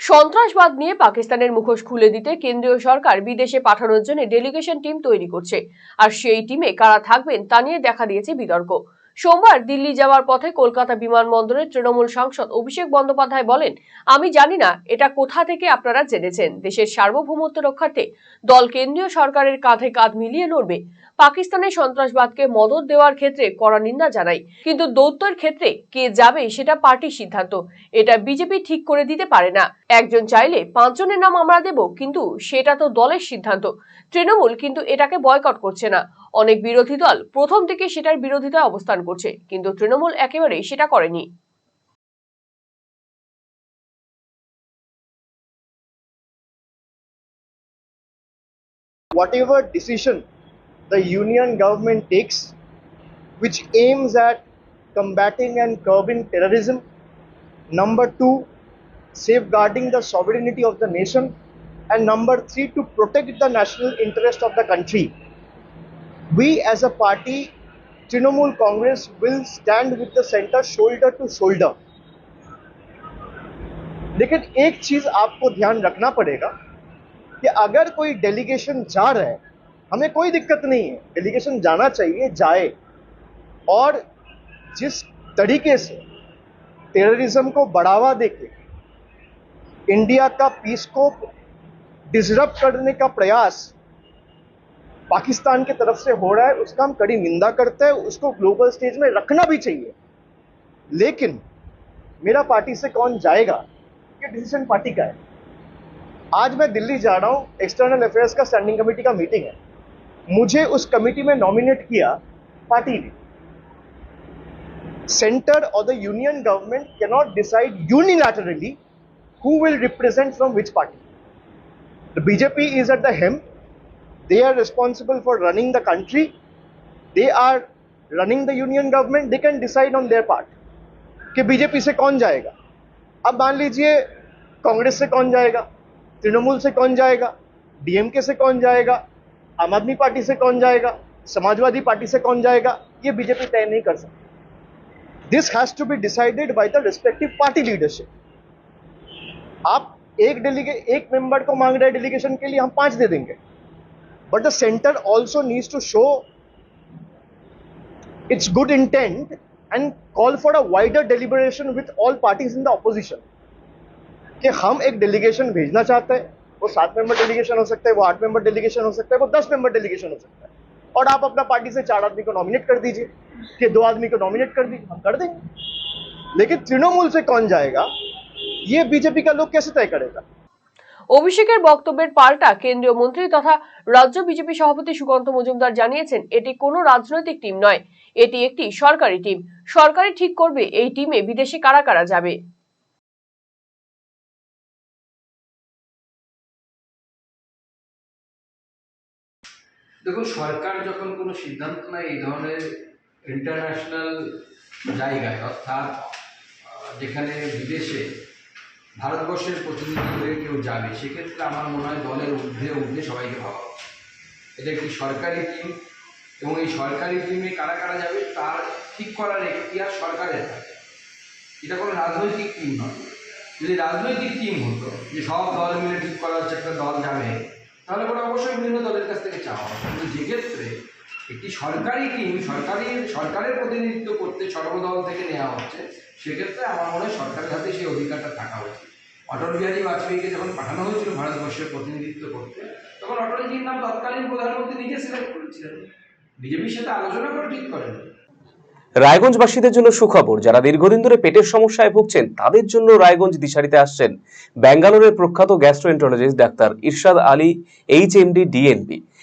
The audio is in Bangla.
সন্ত্রাসবাদ নিয়ে পাকিস্তানের মুখোশ খুলে দিতে কেন্দ্রীয় সরকার বিদেশে পাঠানোর জন্য ডেলিগেশন টিম তৈরি করছে। আর সেই টিমে কারা থাকবেন তা নিয়ে দেখা দিয়েছে বিতর্ক। সোমবার দিল্লি যাওয়ার পথে কলকাতা বিমানবন্দরের তৃণমূল সাংসদ অভিষেক বন্দ্যোপাধ্যায় বলেন, আমি জানি না এটা কোথা থেকে আপনারা জেনেছেন। দেশের সার্বভৌমত্ব রক্ষার্থে দল কেন্দ্রীয় সরকারের কাঁধে কাঁধ মিলিয়ে লড়বে। পাকিস্তানের সন্ত্রাসবাদকে মদত দেওয়ার ক্ষেত্রে কড়া নিন্দা জানাই। কিন্তু দৌত্যের ক্ষেত্রে কে যাবে সেটা পার্টির সিদ্ধান্ত। এটা বিজেপি ঠিক করে দিতে পারে না। একজন চাইলে পাঁচজনের নাম আমরা দেব, কিন্তু সেটা তো দলের সিদ্ধান্ত। তৃণমূল কিন্তু এটাকে বয়কট করছে না। অনেক বিরোধী দল প্রথম থেকে সেটার বিরোধিতায় অবস্থান করছে কিন্তু তৃণমূল একেবারেই সেটা করেনি whatever decision the union government takes which aims at combating and curbing terrorism number 2 safeguarding the sovereignty of the nation and number 3 to protect the national interest of the country we as a party, Trinamool Congress will stand with the center shoulder to shoulder. लेकिन एक चीज़ आपको ध्यान रखना पड़ेगा कि अगर कोई डेलीगेशन जा रहा है, हमें कोई दिक्कत नहीं है। डेलीगेशन जाना चाहिए, जाए। और जिस तरीके से टेररिज्म को बढ़ावा देके इंडिया का पीस को डिसरप्ट करने का प्रयास पाकिस्तान की तरफ़ से हो रहा है, उसका हम कड़ी निंदा करते हैं, उसको ग्लोबल स्टेज में रखना भी चाहिए लेकिन मेरा पार्टी से कौन जाएगा ये डिसीज़न पार्टी का है आज मैं दिल्ली जा रहा हूँ एक्सटर्नल अफेयर्स का स्टैंडिंग कमेटी का मीटिंग है मुझे उस कमेटी में नॉमिनेट किया पार्टी ने सेंटर और the union government cannot decide unilaterally who will represent from which party. The BJP is at the. They are responsible for running the country. They are running the union government. They can decide on their part. कि बीजेपी से कौन जाएगा अब मान लीजिए कांग्रेस से कौन जाएगा, तृणमूल से कौन जाएगा डीएमके से कौन जाएगा, आम आदमी पार्टी से कौन जाएगा, समाजवादी पार्टी से कौन जाएगा, ये बीजेपी तय नहीं कर सकती this has to be decided by the respective party leadership आप एक डेलीगे, एक मेंबर को मांग रहे डेलीगेशन के लिए हम पाँच दे देंगे but the centre also needs to show its good intent and call for a wider deliberation with all parties in the opposition. कि हम एक डेलीगेशन भेजना चाहते हैं, वो सात मेंबर डेलीगेशन हो सकता है, वो आठ मेंबर डेलीगेशन हो सकता है, वो दस मेंबर डेलीगेशन हो सकता है। और आप अपना पार्टी से चार आदमी को नॉमिनेट कर दीजिए, कि दो आदमी को नॉमिनेट कर दीजिए, हम कर देंगे। लेकिन तृणमूल से कौन जाएगा? ये बीजेपी का लोग कैसे तय करेगा? অভিষেকের বক্তব্যের পাল্টা কেন্দ্রীয় মন্ত্রী তথা রাজ্য বিজেপি সভাপতি সুকান্ত মজুমদার জানিয়েছেন, এটি কোনো রাজনৈতিক টিম নয়, এটি একটি সরকারি টিম। সরকারই ঠিক করবে, এই টিমে বিদেশে কারা কারা যাবে। দেখুন, সরকার যখন কোনো সিদ্ধান্ত নেয় এই ধরনের ইন্টারন্যাশনাল জায়গায়, অর্থাৎ যেখানে বিদেশে ভারতবর্ষের প্রতিনিধি হয়ে কেউ যাবে, সেক্ষেত্রে আমার মনে হয় দলের ঊর্ধ্বে ঊর্ধ্বে সবাইকে ভাবা এটা একটি সরকারি টিম এবং এই সরকারি টিমে কারা কারা যাবে, তার ঠিক করার এখতিয়ার সরকারের থাকে। এটা কোনো রাজনৈতিক টিম নয়। যদি রাজনৈতিক টিম হতো, যে সব দল মিলে ঠিক করা হচ্ছে, একটা দল যাবে, তাহলে পরে অবশ্যই বিভিন্ন দলের কাছ থেকে চাওয়া কিন্তু যেক্ষেত্রে একটি সরকারি টিম সরকারি, সরকারের প্রতিনিধিত্ব করতে সর্বদল থেকে নেওয়া হচ্ছে। সেক্ষেত্রে আমার মনে হয় সরকারের হাতে সেই অধিকারটা থাকা উচিত। অটল বিহারী বাজপেয়ীকে যখন পাঠানো হয়েছিল ভারতবর্ষের প্রতিনিধিত্ব করতে, তখন অটলজির নাম তৎকালীন প্রধানমন্ত্রী নিজে সিলেক্ট করেছিলেন। বিজেপির সাথে আলোচনা করে ঠিক করেন। রায়গঞ্জবাসীদের জন্য সুখবর, যারা দীর্ঘদিন ধরে পেটের সমস্যায় ভুগছেন, তাদের জন্য রায়গঞ্জ দিশারিতে আসছেন ব্যাঙ্গালোরের প্রখ্যাত গ্যাস্ট্রোএন্টারোলজিস্ট ডাক্তার ইরশাদ আলী এইচ এমডি ডিএনবি